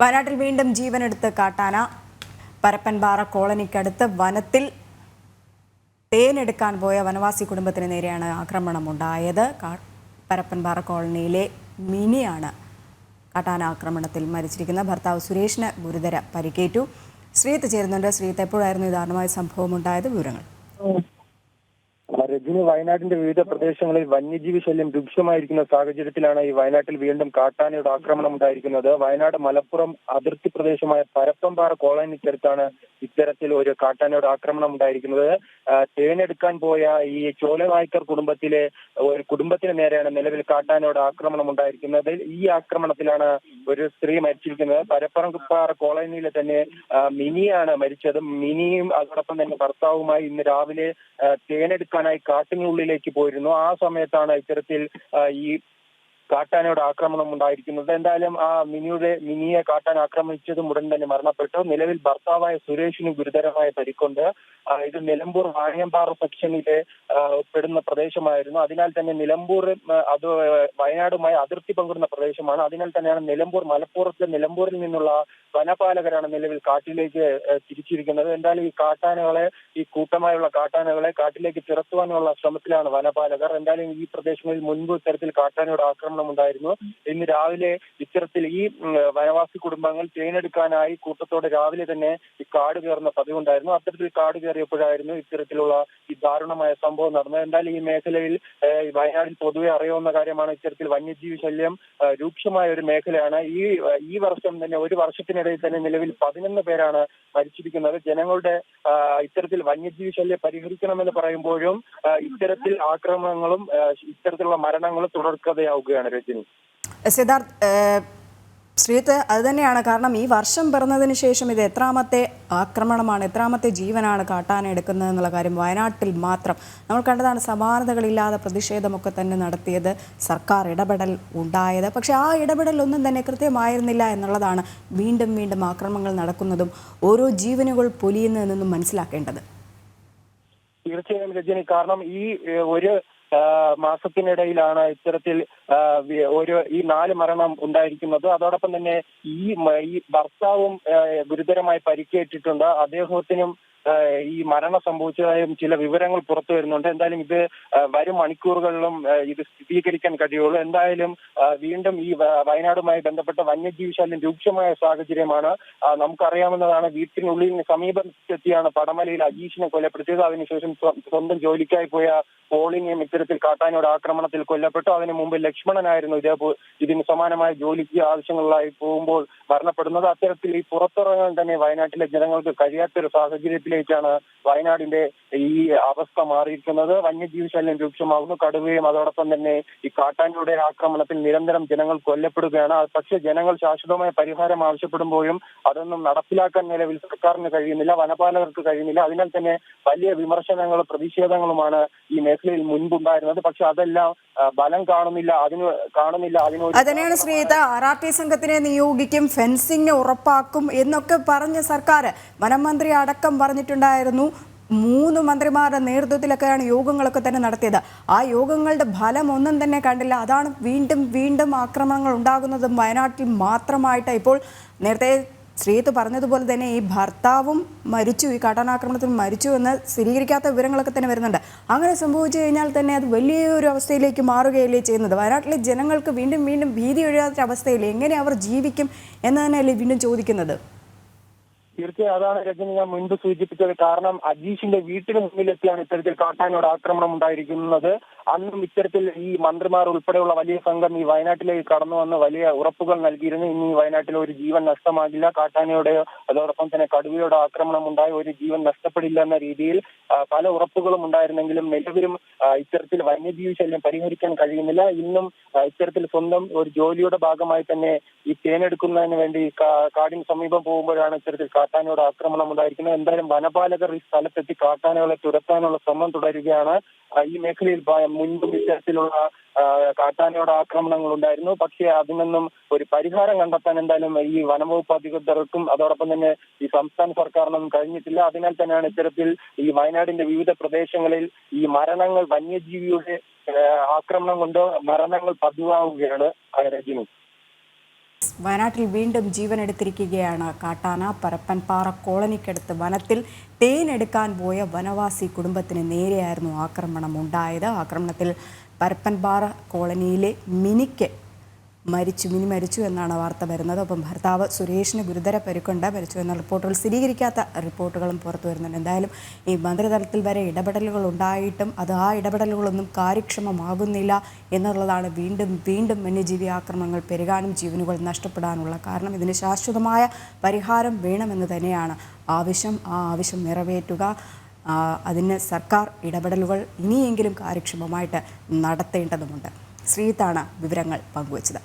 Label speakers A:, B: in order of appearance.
A: വയനാട്ടിൽ വീണ്ടും ജീവനെടുത്ത് കാട്ടാന. പരപ്പൻപാറ കോളനിക്കടുത്ത് വനത്തിൽ തേനെടുക്കാൻ പോയ വനവാസി കുടുംബത്തിന് നേരെയാണ് ആക്രമണം ഉണ്ടായത് കാ- പരപ്പൻപാറ കോളനിയിലെ മിനിയാണ് കാട്ടാന ആക്രമണത്തിൽ മരിച്ചിരിക്കുന്നത്. ഭർത്താവ് സുരേഷിന് ഗുരുതര പരിക്കേറ്റു. ശ്രീത്ത് ചേരുന്നുണ്ട്. ശ്രീത്ത് എപ്പോഴായിരുന്നു ഈ ദാരുണമായ സംഭവം ഉണ്ടായത് വിവരങ്ങൾ
B: രജനി വയനാടിന്റെ വിവിധ പ്രദേശങ്ങളിൽ വന്യജീവി ശല്യം രൂക്ഷമായിരിക്കുന്ന സാഹചര്യത്തിലാണ് ഈ വയനാട്ടിൽ വീണ്ടും കാട്ടാനയുടെ ആക്രമണം ഉണ്ടായിരിക്കുന്നത്. വയനാട് മലപ്പുറം അതിർത്തി പ്രദേശമായ പരപ്പംപാറ കോളനിക്കടുത്താണ് ഇത്തരത്തിൽ ഒരു കാട്ടാനയുടെ ആക്രമണം ഉണ്ടായിരിക്കുന്നത്. തേനെടുക്കാൻ പോയ ഈ ചോലനായ്ക്കർ കുടുംബത്തിലെ ഒരു കുടുംബത്തിന് നേരെയാണ് നിലവിൽ കാട്ടാനയുടെ ആക്രമണം ഉണ്ടായിരിക്കുന്നത്. ഈ ആക്രമണത്തിലാണ് ഒരു സ്ത്രീ മരിച്ചിരിക്കുന്നത്. പരപ്പറമ്പാറ കോളനിയിലെ തന്നെ മിനിയാണ് മരിച്ചത്. മിനിയും അതോടൊപ്പം തന്നെ ഭർത്താവുമായി ഇന്ന് രാവിലെ തേനെടുക്കാനായി കാട്ടിനുള്ളിലേക്ക് പോയിരുന്നു. ആ സമയത്താണ് ഇത്തരത്തിൽ ഈ കാട്ടാനയുടെ ആക്രമണം ഉണ്ടായിരിക്കുന്നത്. എന്തായാലും ആ മിനിയുടെ മിനിയെ കാട്ടാൻ ആക്രമിച്ചതും ഉടൻ തന്നെ മരണപ്പെട്ടു. നിലവിൽ ഭർത്താവായ സുരേഷിന് ഗുരുതരമായ പരിക്കുണ്ട്. ഇത് നിലമ്പൂർ വാണിയമ്പാറ സെക്ഷനിലെ പെടുന്ന പ്രദേശമായിരുന്നു. അതിനാൽ തന്നെ നിലമ്പൂർ അത് വയനാടുമായി അതിർത്തി പങ്കിടുന്ന പ്രദേശമാണ്. അതിനാൽ തന്നെയാണ് നിലമ്പൂർ മലപ്പുറത്തെ നിലമ്പൂരിൽ നിന്നുള്ള വനപാലകരാണ് നിലവിൽ കാട്ടിലേക്ക് തിരിച്ചിരിക്കുന്നത്. എന്തായാലും ഈ കാട്ടാനകളെ ഈ കൂട്ടമായുള്ള കാട്ടാനകളെ കാട്ടിലേക്ക് തിരത്തുവാനുള്ള ശ്രമത്തിലാണ് വനപാലകർ. എന്തായാലും ഈ പ്രദേശങ്ങളിൽ മുൻപ് ഇത്തരത്തിൽ കാട്ടാനയുടെ ആക്രമണം ഉണ്ടായിരുന്നു ഇന്ന് രാവിലെ ഇത്തരത്തിൽ ഈ വനവാസി കുടുംബങ്ങൾ ചെയിനെടുക്കാനായി കൂട്ടത്തോടെ രാവിലെ തന്നെ ഈ കാട് കയറുന്ന പതിവുണ്ടായിരുന്നു. അത്തരത്തിൽ കാട് കയറിയപ്പോഴായിരുന്നു ഇത്തരത്തിലുള്ള ഈ ദാരുണമായ സംഭവം നടന്നത്. എന്തായാലും ഈ മേഖലയിൽ വയനാടിൽ പൊതുവെ അറിയാവുന്ന കാര്യമാണ് ഇത്തരത്തിൽ വന്യജീവി ശല്യം രൂക്ഷമായ ഒരു മേഖലയാണ്. ഈ ഈ വർഷം തന്നെ ഒരു വർഷത്തിനിടയിൽ തന്നെ നിലവിൽ പതിനൊന്ന് പേരാണ് മരിച്ചിരിക്കുന്നത്. ജനങ്ങളുടെ ഇത്തരത്തിൽ വന്യജീവി ശല്യം പരിഹരിക്കണമെന്ന് പറയുമ്പോഴും ഇത്തരത്തിൽ ആക്രമണങ്ങളും ഇത്തരത്തിലുള്ള മരണങ്ങളും തുടർക്കഥയാവുകയാണ് രജനി
A: സിദ്ധാർത്ഥ് ശ്രീത്ത് അത് തന്നെയാണ്. കാരണം ഈ വർഷം പിറന്നതിന് ശേഷം ഇത് എത്രാമത്തെ ആക്രമണമാണ് എത്രാമത്തെ ജീവനാണ് കാട്ടാന എടുക്കുന്നത് എന്നുള്ള കാര്യം വയനാട്ടിൽ മാത്രം നമ്മൾ കണ്ടതാണ്. സമാനതകളില്ലാതെ പ്രതിഷേധമൊക്കെ തന്നെ നടത്തിയത് സർക്കാർ ഇടപെടൽ ഉണ്ടായത്. പക്ഷേ ആ ഇടപെടൽ ഒന്നും തന്നെ കൃത്യമായിരുന്നില്ല എന്നുള്ളതാണ് വീണ്ടും വീണ്ടും ആക്രമണങ്ങൾ നടക്കുന്നതും ഓരോ ജീവനുകൾ പൊലിയുന്നതെന്നും മനസ്സിലാക്കേണ്ടത്.
B: തീർച്ചയായും രജനി കാരണം ഈ ഒരു മാസത്തിനിടയിലാണ് ഇത്തരത്തിൽ ഒരു ഈ നാല് മരണം ഉണ്ടായിരിക്കുന്നത്. അതോടൊപ്പം തന്നെ ഈ ഭർത്താവും ഗുരുതരമായി പരിക്കേറ്റിട്ടുണ്ട്. അദ്ദേഹത്തിനും ഈ മരണം സംഭവിച്ചതായും ചില വിവരങ്ങൾ പുറത്തു വരുന്നുണ്ട്. എന്തായാലും ഇത് വരും മണിക്കൂറുകളിലും ഇത് സ്ഥിരീകരിക്കാൻ കഴിയുള്ളൂ. എന്തായാലും വീണ്ടും ഈ വയനാടുമായി ബന്ധപ്പെട്ട വന്യജീവി ശല്യം രൂക്ഷമായ സാഹചര്യമാണ് നമുക്കറിയാവുന്നതാണ്. വീട്ടിനുള്ളിൽ സമീപത്തെത്തിയാണ് പടമലയിൽ അജീഷിനെ കൊലപ്പെടുത്തിയത്. അതിനുശേഷം സ്വന്തം ജോലിക്കായി പോയ പോളിംഗും ഇത്തരത്തിൽ കാട്ടാനോട് ആക്രമണത്തിൽ കൊല്ലപ്പെട്ടു. അതിനു മുമ്പ് ലക്ഷ്മണനായിരുന്നു ഇതേ ഇതിന് സമാനമായ ജോലിക്ക് ആവശ്യങ്ങളിലായി പോകുമ്പോൾ മരണപ്പെടുന്നത്. അത്തരത്തിൽ ഈ പുറത്തിറങ്ങാൻ തന്നെ വയനാട്ടിലെ ജനങ്ങൾക്ക് കഴിയാത്തൊരു സാഹചര്യത്തിലേക്കാണ് വയനാടിന്റെ ഈ അവസ്ഥ മാറിയിരിക്കുന്നത്. വന്യജീവി ശല്യം രൂക്ഷമാകുന്നു. കടുവയും അതോടൊപ്പം തന്നെ ഈ കാട്ടാനയുടെ ആക്രമണത്തിൽ നിരന്തരം ജനങ്ങൾ കൊല്ലപ്പെടുകയാണ്. പക്ഷെ ജനങ്ങൾ ശാശ്വതമായ പരിഹാരം ആവശ്യപ്പെടുമ്പോഴും അതൊന്നും നടപ്പിലാക്കാൻ നിലവിൽ സർക്കാരിന് കഴിയുന്നില്ല വനപാലകർക്ക് കഴിയുന്നില്ല. അതിനാൽ തന്നെ വലിയ വിമർശനങ്ങളും പ്രതിഷേധങ്ങളുമാണ് ഈ മേഖലയിൽ മുൻപുണ്ടായിരുന്നത്. പക്ഷെ അതെല്ലാം ബലം കാണുന്നില്ല അതിന് കാണുന്നില്ല
A: അതിനോട് അതിനാണ് ശ്രീത. ആർ ആർ ടി സംഘത്തിനെ നിയോഗിക്കും ഫെൻസിംഗ് ഉറപ്പാക്കും എന്നൊക്കെ പറഞ്ഞ സർക്കാർ വനം മന്ത്രി അടക്കം പറഞ്ഞിട്ടുണ്ടായിരുന്നു. മൂന്ന് മന്ത്രിമാരുടെ നേതൃത്വത്തിലൊക്കെയാണ് യോഗങ്ങളൊക്കെ തന്നെ നടത്തിയത്. ആ യോഗങ്ങളുടെ ഫലം ഒന്നും തന്നെ കണ്ടില്ല. അതാണ് വീണ്ടും വീണ്ടും ആക്രമണങ്ങൾ ഉണ്ടാകുന്നതും വയനാട്ടിൽ മാത്രമായിട്ട് ഇപ്പോൾ നേരത്തെ ശ്രീത്ത് പറഞ്ഞതുപോലെ തന്നെ ഈ ഭർത്താവും മരിച്ചു ഈ കാട്ടാനാക്രമണത്തിൽ മരിച്ചു എന്ന് സ്ഥിരീകരിക്കാത്ത വിവരങ്ങളൊക്കെ തന്നെ വരുന്നുണ്ട്. അങ്ങനെ സംഭവിച്ചു കഴിഞ്ഞാൽ തന്നെ അത് വലിയൊരു അവസ്ഥയിലേക്ക് മാറുകയല്ലേ ചെയ്യുന്നത്? വയനാട്ടിലെ ജനങ്ങൾക്ക് വീണ്ടും വീണ്ടും ഭീതി ഒഴിയാത്ത അവസ്ഥയിൽ എങ്ങനെ അവർ ജീവിക്കും എന്ന് തന്നെയല്ലേ വീണ്ടും ചോദിക്കുന്നത്?
B: തീർച്ചയായും അതാണ് രജനി ഞാൻ മുൻപ് സൂചിപ്പിച്ചത്. കാരണം അജീഷിന്റെ വീട്ടിന് മുന്നിലെത്തിയാണ് ഇത്തരത്തിൽ കാട്ടാനോട് ആക്രമണം ഉണ്ടായിരിക്കുന്നത്. അന്നും ഇത്തരത്തിൽ ഈ മന്ത്രിമാർ ഉൾപ്പെടെയുള്ള വലിയ സംഘം ഈ വയനാട്ടിലേക്ക് കടന്നു വന്ന് വലിയ ഉറപ്പുകൾ നൽകിയിരുന്നു. ഇനി വയനാട്ടിൽ ഒരു ജീവൻ നഷ്ടമാകില്ല. കാട്ടാനയുടെയോ അതോടൊപ്പം തന്നെ കടുവയുടെ ആക്രമണം ഉണ്ടായ ഒരു ജീവൻ നഷ്ടപ്പെടില്ല എന്ന രീതിയിൽ പല ഉറപ്പുകളും ഉണ്ടായിരുന്നെങ്കിലും നിലവിലും ഇത്തരത്തിൽ വന്യജീവി ശല്യം പരിഹരിക്കാൻ കഴിയുന്നില്ല. ഇന്നും ഇത്തരത്തിൽ സ്വന്തം ഒരു ജോലിയുടെ ഭാഗമായി തന്നെ ഈ തേനെടുക്കുന്നതിന് വേണ്ടി കാടിന് സമീപം പോകുമ്പോഴാണ് ഇത്തരത്തിൽ കാട്ടാനയുടെ ആക്രമണം ഉണ്ടായിരിക്കുന്നത്. എന്തായാലും വനപാലകർ ഈ സ്ഥലത്തെത്തി കാട്ടാനകളെ തുരത്താനുള്ള ശ്രമം തുടരുകയാണ്. ഈ മേഖലയിൽ മുൻപും ഇത്തരത്തിലുള്ള കാട്ടാനയുടെ ആക്രമണങ്ങൾ ഉണ്ടായിരുന്നു. പക്ഷേ അതിനൊന്നും ഒരു പരിഹാരം കണ്ടെത്താൻ എന്തായാലും ഈ വനംവകുപ്പ് അധികൃതർക്കും അതോടൊപ്പം തന്നെ ഈ സംസ്ഥാന സർക്കാരിനൊന്നും കഴിഞ്ഞിട്ടില്ല. അതിനാൽ തന്നെയാണ് ഇത്തരത്തിൽ ഈ വയനാടിന്റെ വിവിധ പ്രദേശങ്ങളിൽ ഈ മരണങ്ങൾ വന്യജീവിയുടെ ആക്രമണം കൊണ്ട് മരണങ്ങൾ പതിവാവുകയാണ്. രജനി.
A: വയനാട്ടിൽ വീണ്ടും ജീവനെടുത്തിരിക്കുകയാണ് കാട്ടാന. പരപ്പൻപാറ കോളനിക്കടുത്ത് വനത്തിൽ തേനെടുക്കാൻ പോയ വനവാസി കുടുംബത്തിന് നേരെയായിരുന്നു ആക്രമണം ഉണ്ടായത് ആക്രമണത്തിൽ പരപ്പൻപാറ കോളനിയിലെ മിനിക്ക് മരിച്ചു മിനി മരിച്ചു എന്നാണ് വാർത്ത വരുന്നത്. ഒപ്പം ഭർത്താവ് സുരേഷിന് ഗുരുതര പരിക്കുണ്ട്. മരിച്ചു എന്ന റിപ്പോർട്ടുകൾ സ്ഥിരീകരിക്കാത്ത റിപ്പോർട്ടുകളും പുറത്തു വരുന്നുണ്ട്. എന്തായാലും ഈ മന്ത്രിതലത്തിൽ വരെ ഇടപെടലുകൾ ഉണ്ടായിട്ടും അത് ആ ഇടപെടലുകളൊന്നും കാര്യക്ഷമമാകുന്നില്ല എന്നുള്ളതാണ് വീണ്ടും വീണ്ടും വന്യജീവി ആക്രമണങ്ങൾ പെരുകാനും ജീവനുകൾ നഷ്ടപ്പെടാനുള്ള കാരണം. ഇതിന് ശാശ്വതമായ പരിഹാരം വേണമെന്ന് തന്നെയാണ് ആവശ്യം. ആ ആവശ്യം നിറവേറ്റുക അതിന് സർക്കാർ ഇടപെടലുകൾ ഇനിയെങ്കിലും കാര്യക്ഷമമായിട്ട് നടത്തേണ്ടതുമുണ്ട്. ശ്രീത്താണ് വിവരങ്ങൾ പങ്കുവച്ചത്.